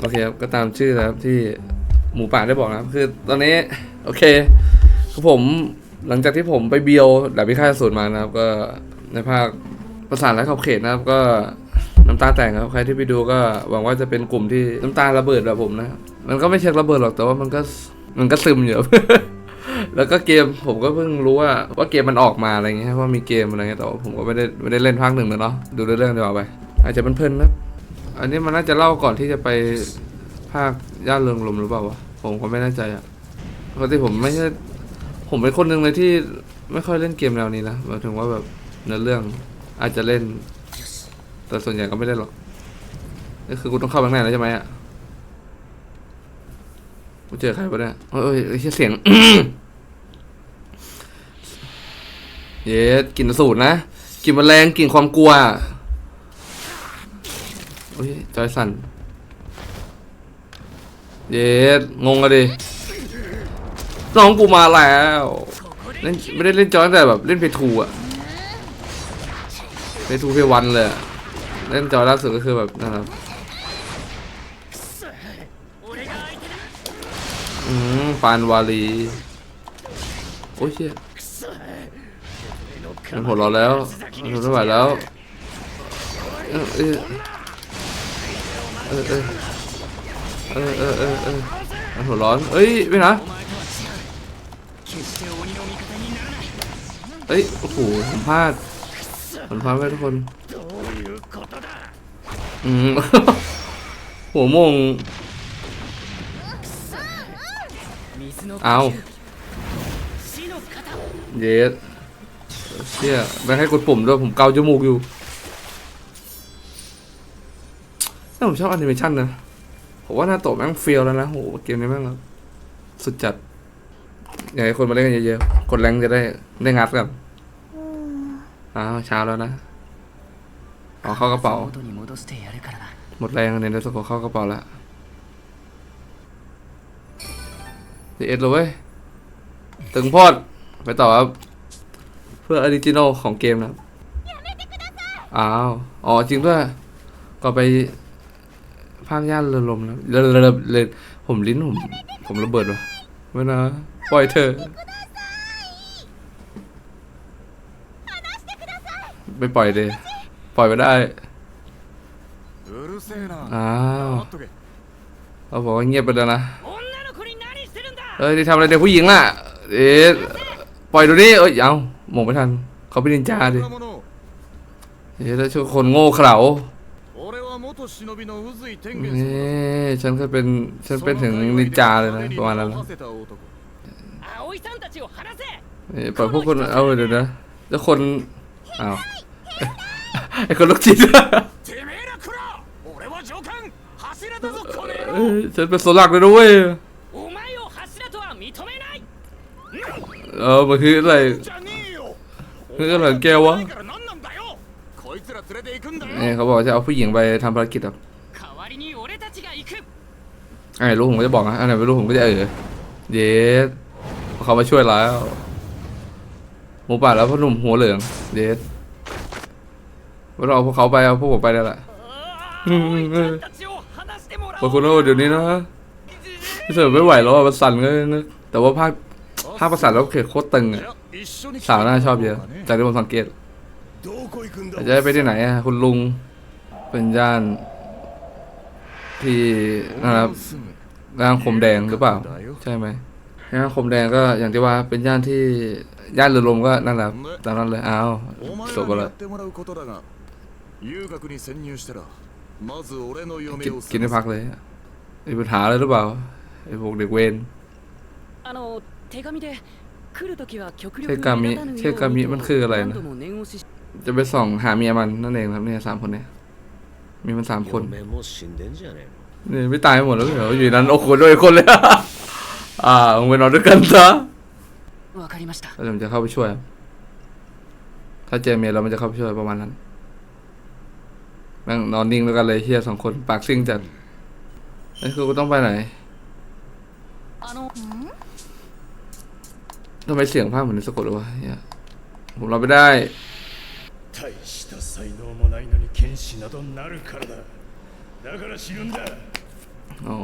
โอเคครับ ก็ตามชื่อนะครับที่หมูป่าได้บอกนะครับ คือตอนนี้ โอเคคือผมหลังจากที่ผมไปเบียวดาบพิฆาตสูตรมานะครับ ก็ในภาคประสานและขอบเขตนะครับ ก็น้ำตาแตกครับ ใครที่ไปดูก็หวังว่าจะเป็นกลุ่มที่น้ำตาระเบิดแบบผมนะ มันก็ไม่เชิงระเบิดหรอกแต่ว่ามันก็มันก็ซึมอยู่ แล้วก็เกมผมก็เพิ่งรู้ว่าว่าเกมมันออกมาอะไรเงี้ยว่ามีเกมอะไรเงี้ยแต่ว่าผมก็ไม่ได้ไม่ได้เล่นภาคหนึ่งเลยเนาะดูเรื่องๆดีกว่าไป อาจจะเพลินๆนะอันนี้มันน่าจะเล่าก่อนที่จะไปภาคย่านเริงลมหรือเปล่าวะผมก็ไม่แน่ใจอะปกติผมไม่ใช่ผมเป็นคนหนึ่งเลยที่ไม่ค่อยเล่นเกมแนวนี้นะหมายถึงว่าแบบเนื้อเรื่องอาจจะเล่น แต่ส่วนใหญ่ก็ไม่ได้หรอกนี่คือกูต้องเข้าข้างในแล้วใช่ไหมอะกูเจอใครปะเนี่ยโอ้ยโอ้ยเอ้ยเสียง เย็ดกลิ่นสูตรนะกลิ่นแมลงกลิ่นความกลัวโอ้ยจอยสั่นเย็ดงงอะดิน้องกูมาแล้วเล่นไม่ได้เล่นจอยแต่แบบเล่นเพทูอะเพทูเพวันเลยเล่นจอยล่าสุดก็คือแบบนั่นแหละอืมปานวาลีโอ้ยเชี่ย มันหัวเราแล้วมันทนไม่ไหวแล้วเออเออเออเออมันหัวร้อนเอ้ยไม่นะเอ้ยโอ้โหผมพลาดผมพลาดไปทุกคนอืมหัวมงเอาเยส เชี่ยแบงให้กดปุ่มด้วยผมเกาจมูกอยู่แต่ผมชอบแอนิเมชันนะผมว่าหน้าโตแม่งเฟียลแล้วนะโหเกมนี้แม่งสุดจัดอยากให้คนมาเล่นกันเยอะๆกดแรงจะได้ได้งัดกันอ้าวเช้าแล้วนะเอาเข้ากระเป๋า หมดแรงเนี่ยเดสโอเข้ากระเป๋าละสิเอ็ดเลยตึงพอดไปต่อครับ เพื่อออริจินอลของเกมนะอ้าวอ๋อจริงด้วยก็ไปพาคย่านระลมนะเรือเรืเรือผมลิ้นผมผมระเบิดวะไม่นะปล่อยเธอไม่ปล่อยเลยปล่อยไม่ได้อ้าวเขาบอกว่าเงียบไปแล้วนะเฮ้ยนี่ทำอะไรเด็กผู้หญิงล่ะ เอ๊ะปล่อยดูนี่เอ้ยเอา หมงไม่ทันเขาไปนินจาดิเฮ้ยแล้วช่วคนโง่เขลาเนี่ฉันก็เป็นฉันเป็นถึงนินจาเลยนะประมาณนั้นเะนี่ปล่อยพวกคนเอาเดี๋ยวนะแล้วคนอ้าวไอคนลูกจิตฉันเป็นโซลักเลยด้วยเออมันคืออะไร คืออะไรแกวะเนี่ยเขาบอกจะเอาผู้หญิงไปทำภารกิจครับไอ้รู้ผมก็จะบอกนะอันไหนไม่รู้ผมก็จะเออเดสเขามาช่วยแล้วหมูป่าแล้วพ่อหนุ่มหัวเหลืองเดสเราเอาพวกเขาไปเอาพวกผมไปได้แหละบางคนโอ้เดี๋ยวนี้นะพี่เสร็จไม่ไหวแล้วมันสั่นเลยนะแต่ว่าภาคภาคประสานแล้วเขโคตรตึงอะ สาวน่าชอบเยอะจากที่ผมสังเกต どこ行くんだ จะได้ไปที่ไหนอ่ะคุณลุงเป็นย่านที่นะครับ すぐ ย่านคมแดงหรือเปล่า ใช่ไหมย่านคมแดงก็อย่างที่ว่าเป็นย่านที่ย่านเรือลมก็นั่นแหละตามนั้นเลยอ้าว お前 จบไป らに แล้ や ว ってもらうことだが遊郭に潜入したらまず俺の กิน 嫁を กินให้พักเลยมีปัญหาอะไรหรือเปล่าไอ้พวกเด็กเวร あの手紙で เทกามิเทกามิมันคืออะไรนะ จะไปส่องหาเมียมันนั่นเองครับเนี่ยสามคนเนี่ย มีมันสามคนนี่ไม่ตายหมดแล้วเหรออยู่นั้นโอ้โหด้วยคนเลย อ่าลงไปนอนด้วยกันซะแล้วมันจะเข้าไปช่วย ถ้าเจอเมียเรามันจะเข้าไปช่วยประมาณนั้นนั่งนอนนิ่งด้วยกันเลยเฮียสองคนปากซิ่งจัดนี่คือกูต้องไปไหน ทำไมเสียงภาคเหมือนในสะกดเลยวะเฮียผมรับไม่ได้ 大した 才能もないのに剣士などなるからだだから死ぬんだ อ๋อ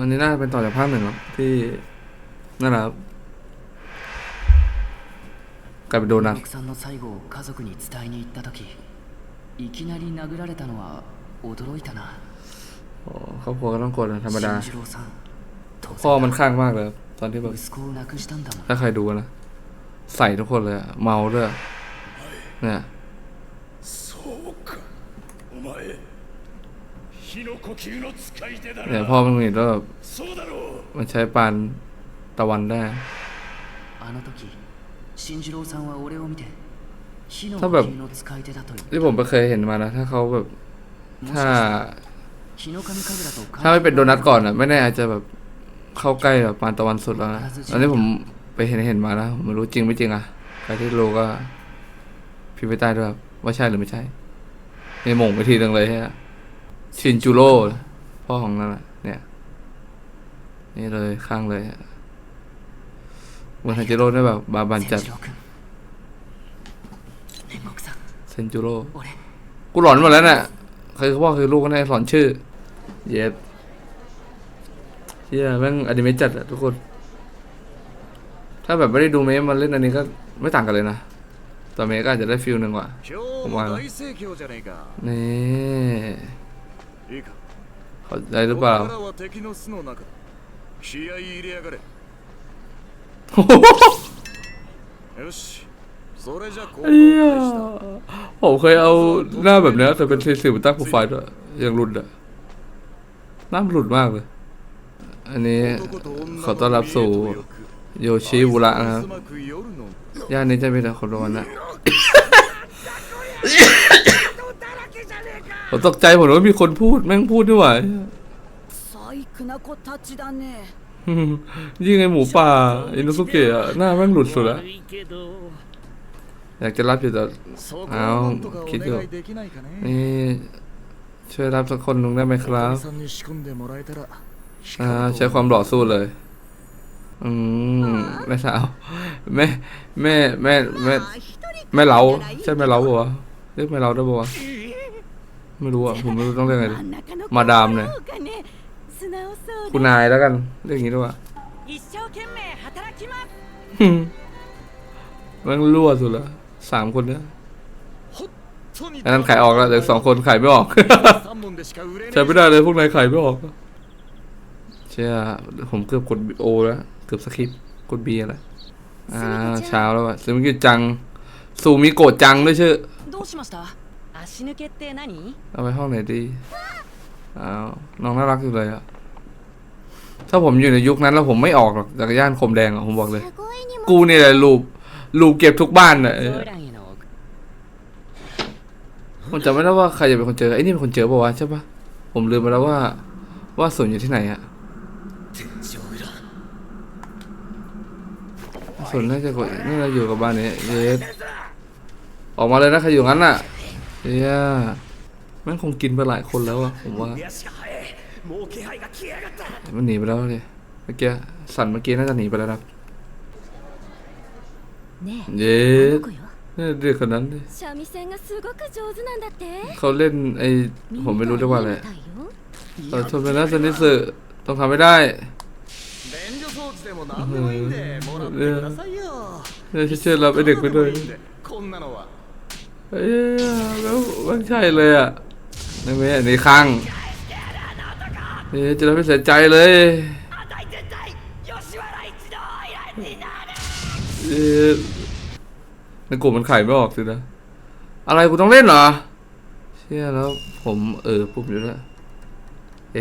อันนี้น่าจะเป็นต่อจากภาคหนึ่งครับที่นั่นแหละครับกลายเป็นโดนัท 六さんの最後を家族に伝えに行った時いきなり殴られたのは驚いたな อ๋อครอบครัวก็ต้องกดนะธรรมดา 新次郎さん当 พ่อ 然 มันข้างมากเลยครับ อนที่แบบถ้าใครดูนะ ใส่ทุกคนเลยเมาด้วยเนี่ยเนี่ยพ่อมันเห็นแล้วแบบมันใช้ปานตะวันได้ถ้าแบบที่ผมไปเคยเห็นมานะ ถ้าเขาแบบ ถ้า ถ้าไม่เป็นโดนัทก่อนอะ ไม่แน่อาจจะแบบ เข้าใกล้แบบปานตะวันสุดแล้วนะตอนนี้ผมไปเห็นเห็นมาแล้วผมไม่รู้จริงไม่จริงอะใครที่รู้ก็พิมพ์ไปใต้ด้วยครับว่าใช่หรือไม่ใช่ในมงไปทีนึงเลยฮะชินจูโร่พ่อของนั่นแหละเนี่ย นี่เลยข้างเลยเหมือนฮันจิโร่ได้แบบบาบันจัดเซนจูโร่กูหลอนหมดแล้วเนี่ยใครเขาบอกคือลูกก็ได้หลอนชื่อ เย็บ เชี่ยแม่งอนิเมะจัดอะทุกคน ถ้าแบบไม่ได้ดูเมะมาเล่นอันนี้ก็ไม่ต่างกันเลยนะแต่เมะก็อาจจะได้ฟิลหนึ่งกว่าผมว่านี่เขาใจหรือเปล่าโอ้โหผมเคยเอาหน้าแบบนี้แต่เป็นสีสิวตั้งโปรไฟล์ด้วยยังรุนอะหน้าหลุดมากเลย อันนี้ขอต้อนรับสู่โยชิบุระนะครับย่านนี้จะมีแต่คนร้อนนะผมตกใจผมว่ามีคนพูดแม่งพูดด้วยยิ่งไอหมูป่าอินุสุเกะหน้าแม่งหลุดสุดละอยากจะรับอยู่แต่เอาคิดอยู่นี่ช่วยรับสักคนหนึ่งได้ไหมครับ อ่า ใช้ความหล่อสู้เลย อืมแม่สาวแม่แม่แม่แม่แม่เล้าใช่แม่เล้าปะวะเรียกแม่เล้าได้ปะวะไม่รู้อะผมไม่รู้ต้องเรียกไงดิมาดามเนี่ยคุณนายแล้วกันเรื่องนี้ด้วยว่ะมันรั่วสุดละสามคนเนี่ยอันนั้นขายออกแล้วแต่สองคนขายไม่ออก ใช้ไม่ได้เลยพวกนายขายไม่ออก เชื่อผมเกือบกดโอแล้ว เกือบสคริปกดบีแล้วอ่าเช้าแล้วอะซึ่งมันคือจังซูมิโกะจังด้วยชื่อเอาไปห้องไหนดีอ้าวน้องน่ารักอยู่เลยอะถ้าผมอยู่ในยุคนั้นแล้วผมไม่ออกหรอกจากย่านคมแดงอะผมบอกเลย กูนี่แหละลูบลูบเก็บทุกบ้านอะผมจำไม่ได้ว่าใครจะเป็นคนเจอไอ้นี่เป็นคนเจอป่าวะใช่ปะผมลืมไปแล้วว่า ว่าสนอยู่ที่ไหนอะ ส่วนน่าจะกดน่าจะอยู่กับบ้านนี้เยสออกมาเลยนะใครอยู่งั้นน่ะเฮียแม่งคงกินไปหลายคนแล้วอะผมว่ามันหนีไปแล้วเลยเมื่อกี้สั่นเมื่อกี้น่าจะหนีไปแล้วครับเยสเด็กคนนั้นเขาเล่นไอผมไม่รู้เรียกว่าอะไรเราชมไปแล้วกสนิสเซอ ต้องทำไม่ได้ 便所掃除でも何でもいいんでもらってくださいよ เนี่ยเชื่อรับไอ้เด็กไปด้วย いいんでこんなのは เอ้ยแล้วมันใช่เลยอ่ะนี่ไม่อันนี้ข้างเอ๊ะจะทำให้เสียใจเลยเอ๊ะในกลุ่มมันไข่ไม่ออกสินะ อะไรกูต้องเล่นเหรอ เชี่ยแล้วผมเออปุ่มอยู่แล้ว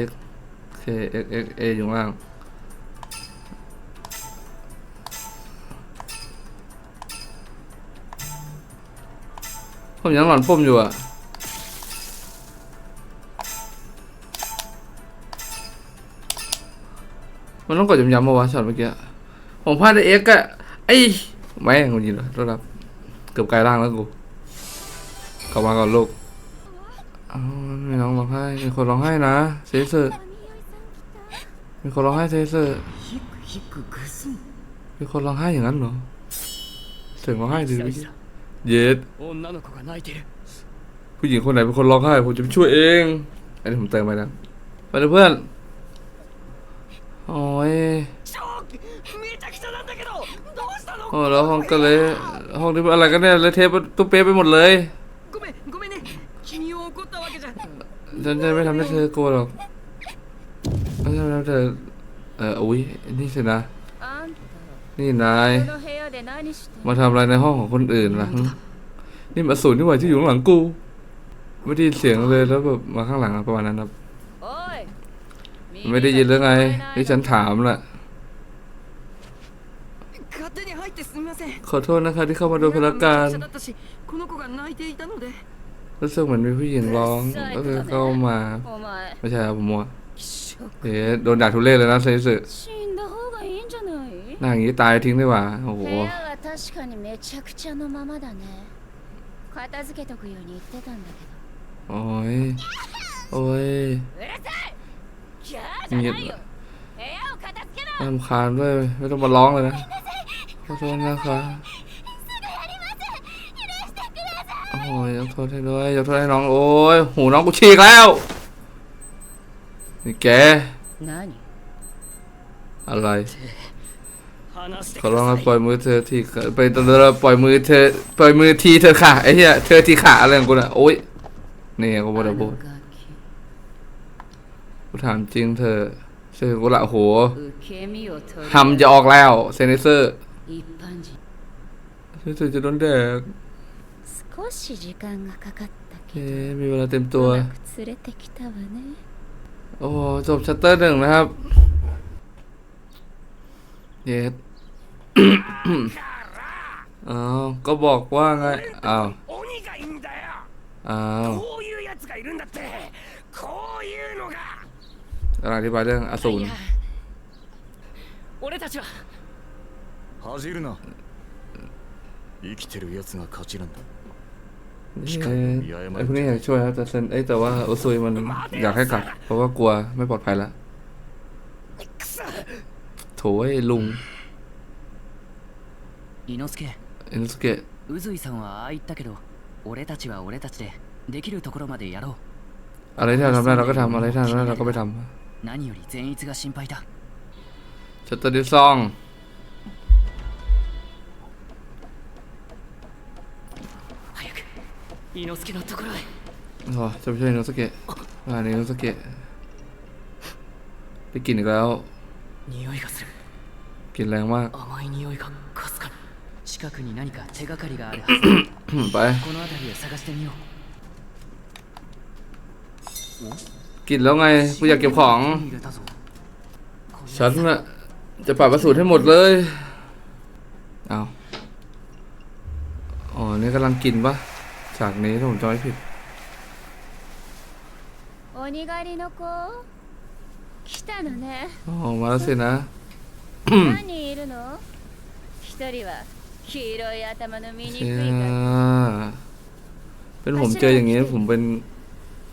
X K X X A อยู่ข้างล่าง ผมยังหลอนปุ่มอยู่อะมันต้องกดย้ำๆมาวะช็อตเมื่อกี้ ผมพลาดไอเอ็กอะไอ้แม่งกูยินเลยรับ เกือบกลายร่างแล้วกูกลับมาก่อนลูกอ้าวมีน้องร้องไห้มีคนร้องไห้นะเซเซอร์ มีคนร้องไห้เทเซอร์มีคนร้องไห้อย่างนั้นเหรอเสียงร้องไห้ดิเย็ดผู้หญิงคนไหนเป็นคนร้องไห้ผมจะไปช่วยเอง อันนี้ผมเติมไปนะไปเลยเพื่อนโอ้ยโอ้แล้วห้องก็เลยห้องที่อะไรกันเนี่ยเลยเทปตุ๊เป๊ะไปหมดเลยฉันจะไม่ทำให้เธอโกรธหรอก แล้วเธอเอออุ้ยนี่สินะ นี่นายมาทำอะไรในห้องของคนอื่นล่ะนี่มาสูนที่ว่าที่อยู่ข้างหลังกู ไม่ได้ยินเสียงเลยแล้วแบบมาข้างหลังประมาณนั้นครับไม่ได้ยินเรื่องไงที่ฉันถามล่ะขอโทษนะคะที่เข้ามาโดยพลการรู้สึกเหมือนมีผู้หญิงร้องก็คือเข้ามาไม่ใช่ครับผมว่า ョッ เอ๊ะโดนด่าทุเรศเลยนะเซนสึ ク死んだ方がいいんじゃない หน้าอย่างนี้ตายทิ้งดีกว่าโอ้โห 部屋は確かにめちゃくちゃのままだね片付けとくように言ってたんだけ โอ้ยโอ้ย どうるさいキャーじゃないよ部屋を片付けろ น่ารำคาญด้วยไม่ต้องมาร้องเลยนะขอโทษนะคะโอ้ยยกโทษให้ด้วยยกโทษให้น้องโอ้ยหูน้องกูฉีกแล้ว นี่แกอะไรขอร้องปล่อยมือเธอที่ไปตอนเราปล่อยมือเธอปล่อยมือทีเธอค่ะไอ้เหี้ยเธอที่ขาอะไรของกูน่ะโอ้ยนี่กูบอกแล้วกูกูถามจริงเธอเชื่อกูละโหทำจะออกแล้วเซนเซอร์เธอจะโดนแดกเอ๊มีเวลาเต็มตัว โอ้โหจบชัตเตอร์หนึ่งนะครับ เย็ด อ้าวก็บอกว่าไง อ้าว 鬼がいいんだよ อ้าว こういうやつがいるんだってこういうのが กำลังอธิบายเรื่องอสูร いや俺たちは恥じるな生きてるやつが勝ちなんだ เอ๊ะไอ้พวกนี้อยากช่วยครับแต่เซนเอ้ยแต่ว่าอุซุยมันอยากให้กลับ เพราะว่ากลัวไม่ปลอดภัยแล้วโถไอ้ลุง 伊之助 เอ็นสเกะ 宇髄さんはああ言ったけど俺たちは俺たちでできるところまでやろ อะไรที่เราทำได้เราก็ทำอะไรที่ทำได้เราก็ไปท う何より善逸が心配だำชัตเตอร์ดิซอง 伊之助のところへ อ๋อจะไปช่วยอินโนสเกะอ่าอินโนสเกะได้กลิ่นอีกแล้ว 匂いがする กลิ่นแรงมาก 甘い匂いがかすかに近くに何か手がかりがあるはず ไป この辺りを探してみよう กินแล้วไงกูอยากเก็บของ 手に入れたぞこいつ ฉันน่ะจะปราบประสูตรให้หมดเลย เอาอ๋อ นี่กำลังกินปะ ฉากนี้ถ้าผมจำไม่ผิด 鬼狩りの子来たのね อ๋อ มาแล้วสินะ 何人いるの一人は黄色い頭の醜い เชี่ ガ ยเป็นผมเจออย่างงี้ผมเป็น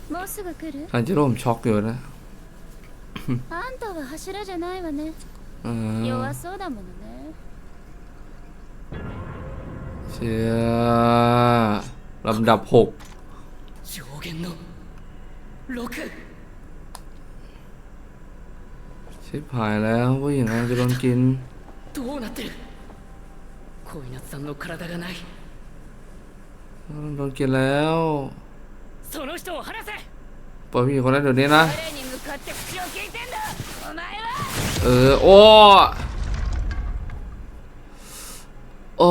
キもうすぐ来る อันเจโร่ผมช็อกอยู่นะ あんたは柱じゃないわね อ่า 弱そうだものね เชี่ย ลำดับหก 上限の6 ชิบหายแล้วผู้หญิงกำลังจะโดนกิน どうなってる小稲さんの体がない โดนกินแล้ว その人を離せ ปล่อยผู้หญิงคนนั้นเดี๋ยวนี้นะ 誰に向かって口を聞いてんだお前は เออ โอ้โอ้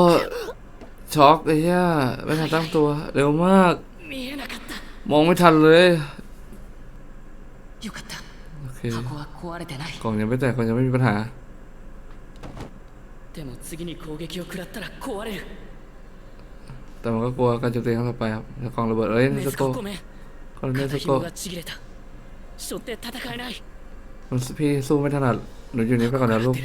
ช็อกเลยเหี้ยไม่ทันตั้งตัว เร็วมาก มองไม่ทันเลยโอเคกล่องยังไม่แตกกล่องยังไม่มีปัญหาแต่มันก็กลัวการจมตีครั้งต่อไปครับกล่องระเบิดเอ้ยนิสโก้กล่องนิสโก้มันพี่สู้ไม่ถนัดหนูอยู่นี่ไปก่อนนะลูก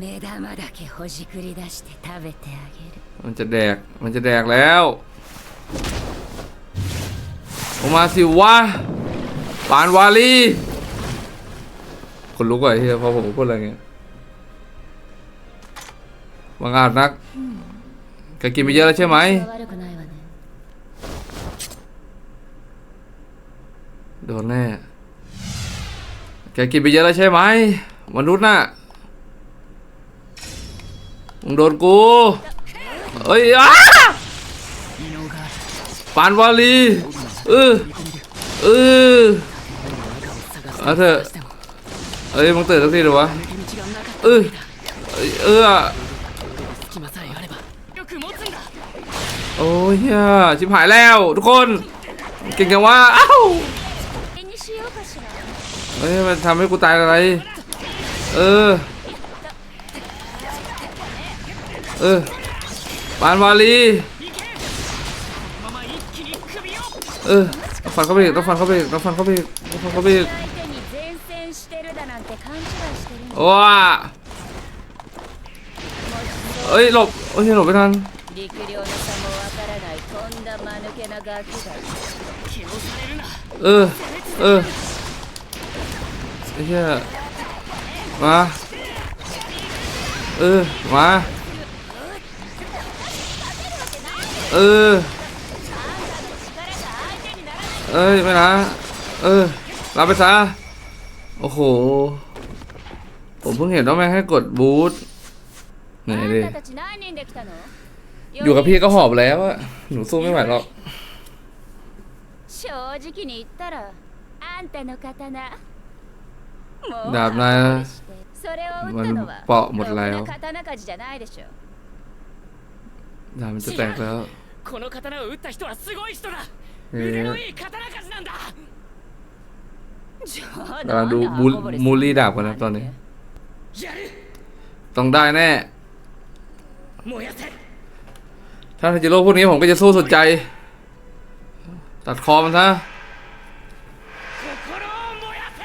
目玉だけほじくり出して食べてあげる มันจะแดก มันจะแดกแล้วออกมาสิวะปานวาลีคนลุกว่ะไอ้เฮียพอผมพูดอะไรเงี้ยบังอาจนักแกกินไปเยอะแล้วใช่ไหม 悪くないわね โดนแน่ แกกินไปเยอะแล้วใช่ไหมมนุษย์น่ะ มึงโดนกูเฮ้ยปานวาลีเออเออเอาเถอะเอ้ยมึงตื่นสักทีหรือวะเออเออโอ้ยชิบหายแล้วทุกคน เก่งจังว่าอ้าวเฮ้ยมันทำให้กูตายอะไร เออ เออปานวาลีเออต้องฟันเข้าไปอีกต้องฟันเข้าไปอีกต้องฟันเข้าไปอีกต้องฟันเข้าไปอีกว้าเอ้ยหลบเอ้ยหลบไปทันเออเออเหี้ยมาเออมา เออ เอ้ยไม่นะ เออลาไปซะ โอ้โห ผมเพิ่งเห็นว่าแม่ให้กดบูทไหนดิอยู่กับพี่ก็หอบแล้วอะหนูสู้ไม่ไหวหรอกดาบนายมันเปาะหมดแล้วดาบมันจะแตกแล้ว この刀を撃った人はすごい人だえー腕のいい刀鍛冶なんだじゃあ กำลังดู なんで บูล 刃こぼれする มูลลี่ดาบกันนะตอนนี้ やる ต้องได้แน่ 燃やせ ถ้าทันจิโร่พวกนี้ผมก็จะสู้สุดใจ ตัดคอมันซะ 心を燃やせ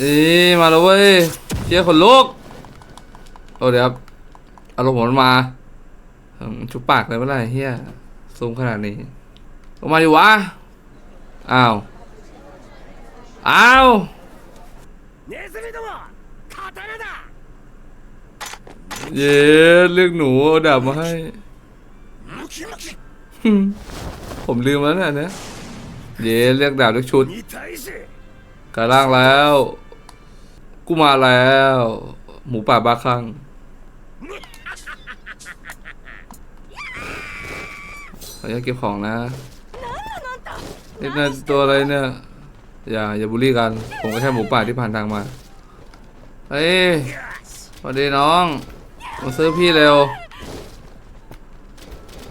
อีมาแล้วเว้ยเชี่ยขนลุกโอ้เดี๋ยวครับอารมณ์ผมมันมาอืมชุบปากเลยเมื่อไหร่เฮีย สูงขนาดนี้ออกมาดิวะ อ้าว อ้าวเย้เรียกหนูเอาดาบมาให้ ผมลืมแล้วนะเนี่ยเย้เรียกดาบเลือกชุดกระร่างแล้ว กูมาแล้ว หมูป่าบ้าคลั่ง ขออนุญาตเก็บของนะนี่น่าตัวอะไรเนี่ย อย่าอย่าบูลลี่กัน ผมก็แค่หมูป่าที่ผ่านทางมา เฮ้ยสวัสดีน้อง มาซื้อพี่เร็ว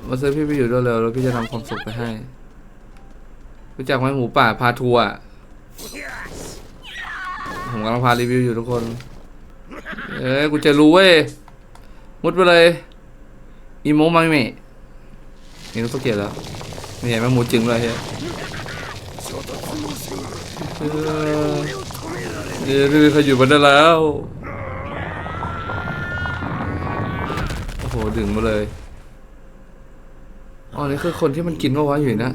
มาซื้อพี่ไปอยู่ด้วยเร็วแล้วพี่จะทำความสุขไปให้ รู้จักไหมหมูป่าพาทัวร์อะผมกำลังพารีวิวอยู่ทุกคน เอ้ยกูจะรู้เว้ย มุดไปเลย อีโมมามิเมะ นี่ก็ต้องเกียดแล้วนี่เห็นไหมหมูจึงเลยเฮ้ยเออนี่เขาอยู่บนนั้นแล้ว โอ้โห ดึงมาเลย อ๋อ นี่คือคนที่มันกินว่าวะอยู่นะ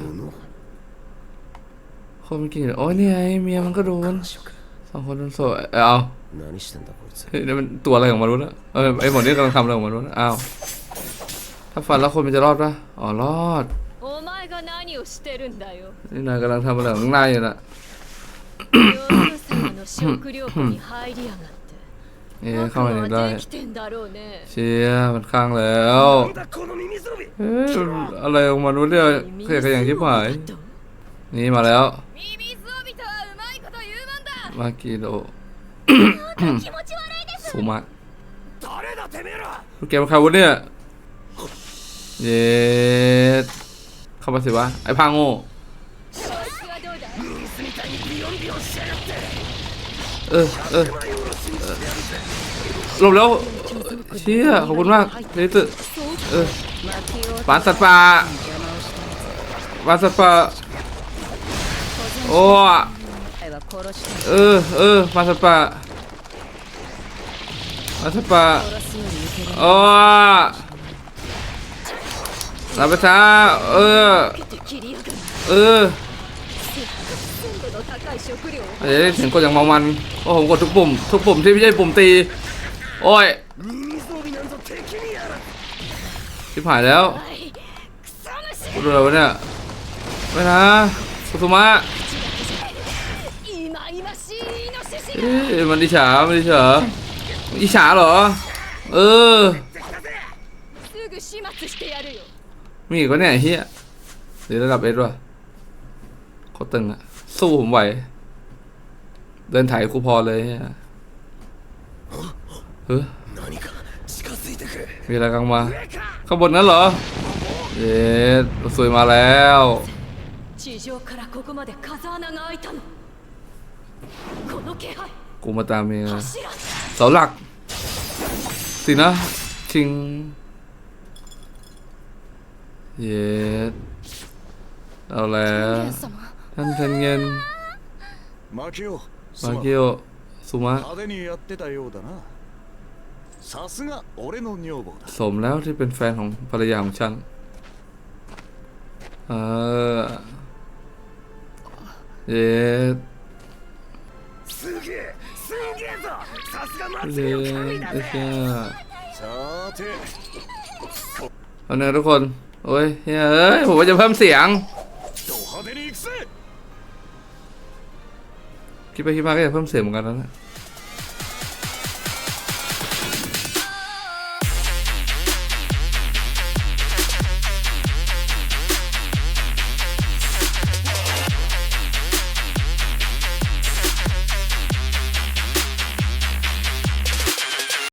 คนมันกินอ๋โอ้ยนี่ไงเมียมันก็โดนสองคนโดนโซ่เอาเฮ้ยนี่มันตัวอะไรของมันรู้นะเออไอหมอนี่กำลังทำอะไรของมันรู้นะอ้าว ถ้าฝันแล้วคนมันจะรอดปะอ๋อรอดนี่นายกำลังทำอะไรของนายอยู่นะเอ๊เข้ามาเนี่ยได้เชียมันข้างแล้วเอ๊อะไรออกมันวะเนี่ยเคยขยันชิบหายนี่มาแล้วมากิโดสุมาแกเป็นใครวะเนี่ย เย็เข้ามาสิวะ ไอ้พังโง่เออเออหลบแล้วเชี่ยขอบคุณมากเลยตึเออปานสัตว์ป่าปานสัตว์ป่าโอ้เออเออปานสัตว์ป่าปานสัตว์ป่าโอ้ รับไปซะเออ เออเฮ้ยวเสีงกดอย่างเมามันโอ้ผมกดทุกปุ่ม ทุกปุ่มที่ไม่ใช่ปุ่มตี โอ้ยชิบหายแล้วดูเลยวะเนี่ยไม่นะสุสมะเอ๊ะมันดิฉามันดิฉาอิฉาเหรอ เออ มีอีกวะเนี่ยเฮียหรือระดับเอสวะเขาตึงอะสู้ผมไหว เดินถ่ายกูพอเลยเฮียเฮ้ยมีอะไรกลางมาข้างบนนั้นเหรอเยสสวยมาแล้วกูมาตามเมียเสาหลักสินะชิง เย็เอาแล้วท่านเซนเงินมาคิโอมาคิโอสุมะสมแล้วที่เป็นแฟนของภรรยาของฉันเออเย็เลย็ดเอเชียเอาเน่ทุกคน โอ้ยเฮ้ยผมว่าจะเพิ่มเสียง คิดไปคิดมาก็จะเพิ่มเสียงเหมือนกันแล้ว